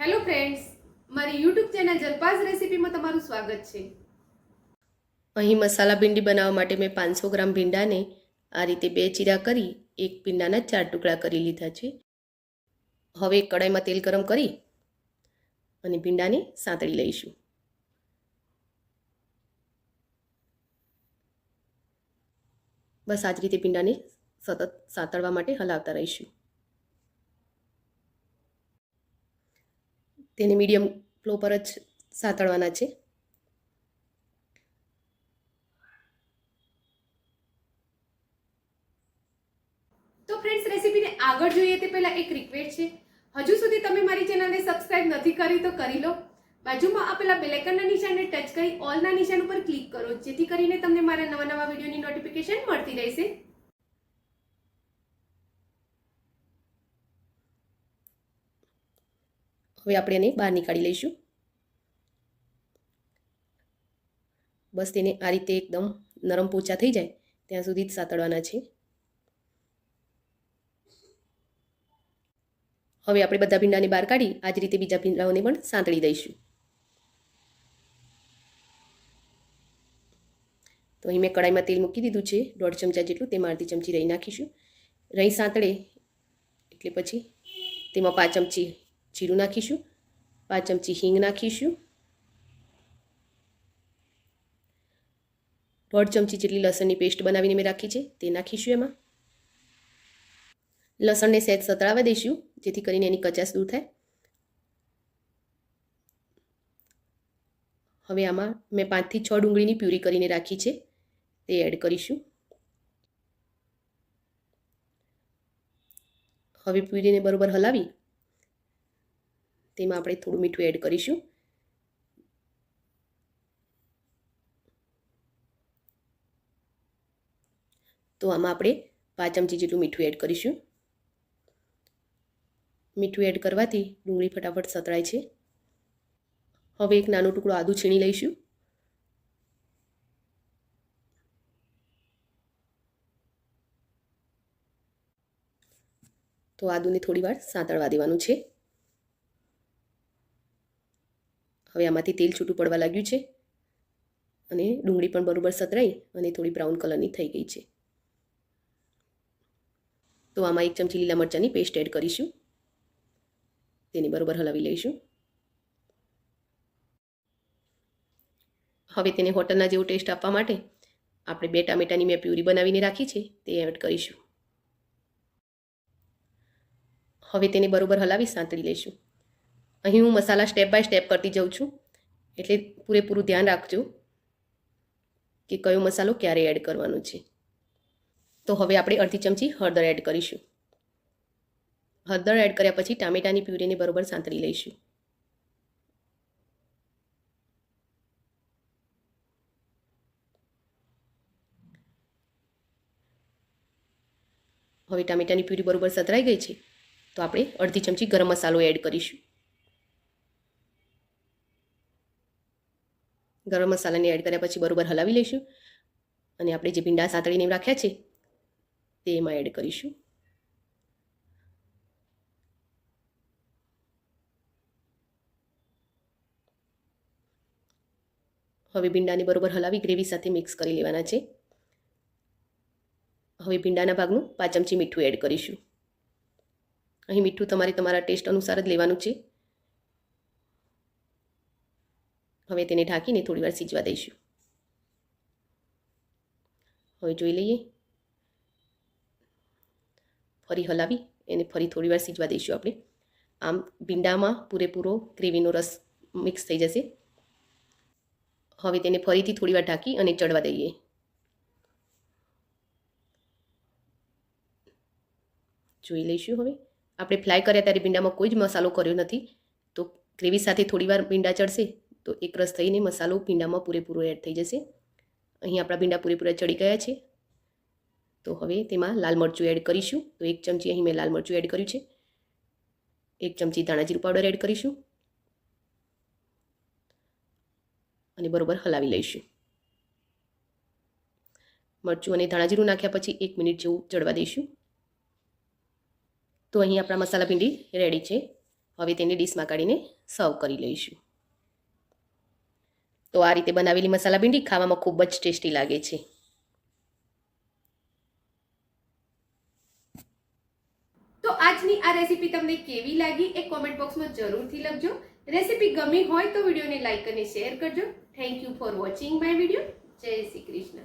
Hello friends મારી YouTube channel જલપાસ રેસીપીમાં તમારું સ્વાગત છે. અહીં મસાલા ભીંડી બનાવવા માટે મેં પાંચસો ગ્રામ ભીંડાને આ રીતે બે ચીરા કરી, એક ભીંડાના ચાર ટુકડા કરી લીધા છે. હવે કડાઈમાં તેલ ગરમ કરી અને ભીંડાને સાંતળી લઈશું. બસ આ જ રીતે ભીંડાને સતત સાંતળવા માટે હલાવતા રહીશું. તેને મીડિયમ ફ્લો પર જ સાતળવાના છે. તો ફ્રેન્ડ્સ રેસીપીને આગળ જોઈએ તે પહેલાં એક રિક્વેસ્ટ છે. હજુ સુધી તમે મારી ચેનલને સબસ્ક્રાઇબ નથી કરી તો કરી લો. બાજુમાં આપેલા બેલેકનના નિશાનને ટચ કરી ઓલના નિશાન ઉપર ક્લિક કરો, જેથી કરીને તમને મારા નવા નવા વિડીયોની નોટિફિકેશન મળતી રહેશે. હવે આપણે એને બહાર નીકાળી લઈશું. બસ તેને આ રીતે એકદમ નરમ પોચા થઈ જાય, ત્યાં સુધી જ સાતળવાના છે. હવે આપણે બધા ભીંડાને બહાર કાઢી, આ જ રીતે બીજા ભીંડાઓને પણ સાંતળી દઈશું. તો અહીં મેં કડાઈમાં તેલ મૂકી દીધું છે, દોઢ ચમચા જેટલું, તેમાં અડધી ચમચી રહી નાખીશું. રહી સાંતળે, એટલે પછી તેમાં પાંચ ચમચી જીરું નાખીશું, પાંચ ચમચી હિંગ નાખીશું, દોઢ ચમચી જેટલી લસણની પેસ્ટ બનાવીને મેં રાખી છે, તે નાખીશું એમાં. લસણને સહેજ સતળાવા દઈશું, જેથી કરીને એની કચાશ દૂર થાય. હવે આમાં મેં પાંચથી છ ડુંગળીની પ્યુરી કરીને રાખી છે, તે એડ કરીશું. હવે પ્યુરીને બરોબર હલાવી તેમાં આપણે થોડું મીઠું એડ કરીશું. તો આમાં આપણે પાંચ ચમચી જેટલું મીઠું એડ કરીશું. મીઠું એડ કરવાથી ડુંગળી ફટાફટ સતળાય છે. હવે એક નાનો ટુકડો આદું છીણી લઈશું. તો આદુને થોડી વાર સાંતળવા દેવાનું છે. હવે આમાંથી તેલ છૂટું પડવા લાગ્યું છે. અને ડુંગળી પણ બરોબર સતરાઈ અને થોડી બ્રાઉન કલરની થઈ ગઈ છે. તો આમાં એક ચમચી લીલા મરચાંની પેસ્ટ એડ કરીશું. તેને બરોબર હલાવી લઈશું. હવે તેને હોટલના જેવો ટેસ્ટ આપવા માટે આપણે બે ટામેટાની મેં પ્યુરી બનાવીને રાખી છે, તે એડ કરીશું. હવે તેને બરોબર હલાવી સાંતળી લઈશું. અહીં હું મસાલા સ્ટેપ બાય સ્ટેપ કરતી જાઉં છું. એટલે પૂરેપૂરું ધ્યાન રાખજો કે કયો મસાલો ક્યારે એડ કરવાનો છે. તો હવે આપણે અડધી ચમચી હળદર એડ કરીશું. હળદર એડ કર્યા પછી ટામેટાની પ્યુરીને બરોબર સાંતળી લઈશું. હવે ટામેટાની પ્યુરી બરોબર સતરાઈ ગઈ છે. તો આપણે અડધી ચમચી ગરમ મસાલો એડ કરીશું. ગરમ મસાલાને એડ કર્યા પછી બરોબર હલાવી લઈશું. અને આપણે જે ભીંડા સાંતળીને રાખ્યા છે તે એમાં એડ કરીશું. હવે ભીંડાને બરોબર હલાવી ગ્રેવી સાથે મિક્સ કરી લેવાના છે. હવે ભીંડાના ભાગનું પાંચ ચમચી મીઠું એડ કરીશું. અહીં મીઠું તમારે તમારા ટેસ્ટ અનુસાર જ લેવાનું છે. હવે તેને ઢાંકીને થોડીવાર સીજવા દઈશું. હવે જોઈ લઈએ. ફરી હલાવી એને ફરી થોડીવાર સીજવા દઈશું આપણે. આમ ભીંડામાં પૂરેપૂરો ગ્રેવીનો રસ મિક્સ થઈ જશે. હવે તેને ફરીથી થોડીવાર ઢાંકી અને ચડવા દઈએ. જોઈ લઈશું હવે. આપણે ફ્રાય કર્યા ત્યારે ભીંડામાં કોઈ જ મસાલો કર્યો નથી. તો ગ્રેવી સાથે થોડીવાર ભીંડા ચડશે. તો એક રસ થઈને મસાલો ભીંડામાં પૂરેપૂરો એડ થઈ જશે. અહીં આપણા ભીંડા પૂરેપૂરા ચડી ગયા છે. તો હવે તેમાં લાલ મરચું એડ કરીશું. તો એક ચમચી અહીં મેં લાલ મરચું એડ કર્યું છે. એક ચમચી ધાણાજીરું પાવડર એડ કરીશું. અને બરોબર હલાવી લઈશું. મરચું અને ધાણાજીરું નાખ્યા પછી એક મિનિટ જેવું ચડવા દઈશું. તો અહીં આપણા મસાલા ભીંડી રેડી છે. હવે તેને ડીશમાં કાઢીને સર્વ કરી લઈશું. તો આ રીતે બનાવેલી મસાલા ભીંડી ખાવામાં ખૂબ જ ટેસ્ટી લાગે છે. તો આજની આ રેસીપી તમને કેવી લાગી એ કોમેન્ટ બોક્સમાં જરૂરથી લખજો. રેસીપી ગમી હોય તો વિડીયોને લાઇક અને શેર કરજો. Thank you for watching my video જય શ્રી કૃષ્ણ.